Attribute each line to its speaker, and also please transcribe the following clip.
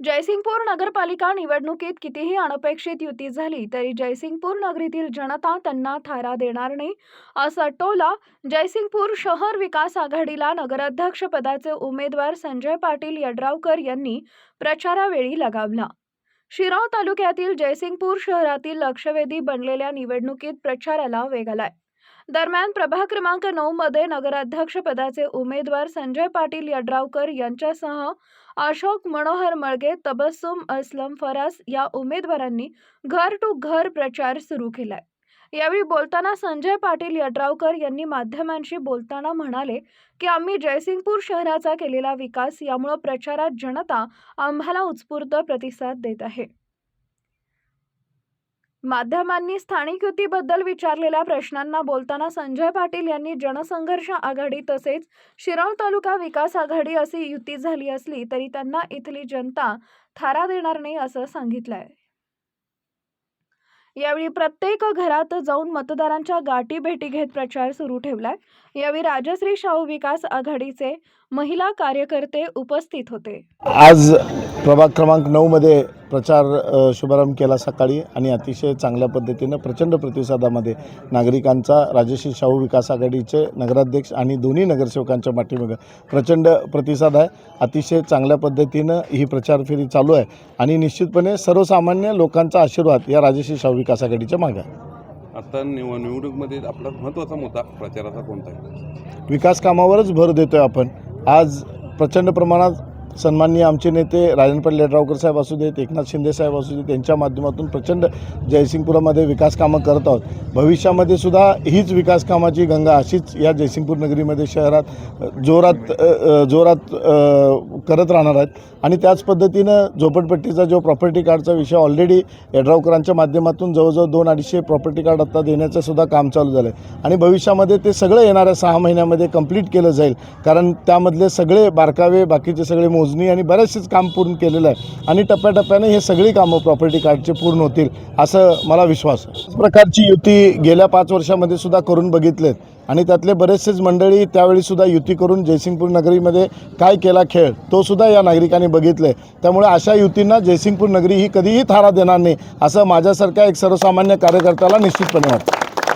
Speaker 1: जयसिंगपूर नगरपालिका निवडणुकीत कितीही अनपेक्षित युती झाली तरी जयसिंगपूर नगरीतील जनता त्यांना थारा देणार नाही असा टोला जयसिंगपूर शहर विकास आघाडीला नगराध्यक्षपदाचे उमेदवार संजय पाटील यड्रावकर यांनी प्रचारावेळी लगावला. शिराव तालुक्यातील जयसिंगपूर शहरातील लक्षवेधी बनलेल्या निवडणुकीत प्रचाराला वेग आलाय. दरम्यान प्रभाग क्रमांक नऊ मध्ये नगराध्यक्षपदाचे उमेदवार संजय पाटील यड्रावकर यांच्यासह अशोक मनोहर मळगे तबस्सुम असलम फरास या उमेदवारांनी घर टू घर प्रचार सुरू केलाय. यावेळी बोलताना संजय पाटील यड्रावकर यांनी माध्यमांशी बोलताना म्हणाले की आम्ही जयसिंगपूर शहराचा केलेला विकास यामुळं प्रचारात जनता आम्हाला उत्स्फूर्त प्रतिसाद देत आहे. माध्यमांनी स्थानिक युतीबद्दल विचारलेल्या प्रश्नांना बोलताना संजय पाटील यांनी जनसंघर्ष आघाडी तसेच शिरोळ तालुका विकास आघाडी अशी युती झाली असली तरी त्यांना इथली जनता थारा देणार नाही असं सांगितलंय. यावेळी प्रत्येक घरात जाऊन मतदारांच्या गाठी भेटी घेत प्रचार सुरू ठेवलाय. यावेळी राजश्री शाहू विकास आघाडीचे महिला कार्यकर्ते उपस्थित होते.
Speaker 2: आज प्रभाग क्रमांक नऊमध्ये प्रचार शुभारंभ केला सकाळी आणि अतिशय चांगल्या पद्धतीनं प्रचंड प्रतिसादामध्ये नागरिकांचा राजश्री शाहू विकास आघाडीचे नगराध्यक्ष आणि दोन्ही नगरसेवकांच्या पाठीमागं प्रचंड प्रतिसाद आहे. अतिशय चांगल्या पद्धतीनं ही प्रचार फेरी चालू आहे आणि निश्चितपणे सर्वसामान्य लोकांचा आशीर्वाद या राजश्री शाहू विकास आघाडीच्या मागे आहे.
Speaker 3: आता निव निवडणुकीमध्ये आपला महत्त्वाचा मुद्दा प्रचाराचा कोणता आहे?
Speaker 2: विकास कामावरच भर देतो आहे आपण. आज प्रचंड प्रमाणात सन्माननीय आमचे नेते राजन पाटील साहेब असू देत एकनाथ शिंदे साहेब असू देत त्यांच्या माध्यमातून प्रचंड जयसिंगपुरामध्ये विकास कामं करत आहोत. भविष्यामध्ये सुद्धा हीच विकास कामाची गंगा अशीच या जयसिंगपूर नगरीमध्ये शहरात जोरात जोरात करत राहणार आहेत. आणि त्याच पद्धतीनं झोपडपट्टीचा जो प्रॉपर्टी कार्डचा विषय ऑलरेडी यड्रावकरांच्या माध्यमातून जवळजवळ दोन अडीचशे प्रॉपर्टी कार्ड आता देण्याचं सुद्धा काम चालू झालं आहे आणि भविष्यामध्ये ते सगळं येणाऱ्या सहा महिन्यामध्ये कंप्लीट केलं जाईल. कारण त्यामधले सगळे बारकावे बाकीचे सगळे मोज मोजणी आणि बरेचसेच काम पूर्ण केलेलं आहे. आणि टप्प्याटप्प्याने हे सगळी कामं प्रॉपर्टी कार्डचे पूर्ण होतील असं मला विश्वास आहे. प्रकारची युती गेल्या पाच वर्षामध्ये सुद्धा करून बघितलेत. आणि त्यातले बरेचसेच मंडळी त्यावेळीसुद्धा युती करून जयसिंगपूर नगरीमध्ये काय केला खेळ तोसुद्धा या नागरिकांनी बघितले. त्यामुळे अशा युतींना जयसिंगपूर नगरी ही कधीही थारा देणार नाही असं माझ्यासारख्या एक सर्वसामान्य कार्यकर्त्याला निश्चितपणे वाटतं.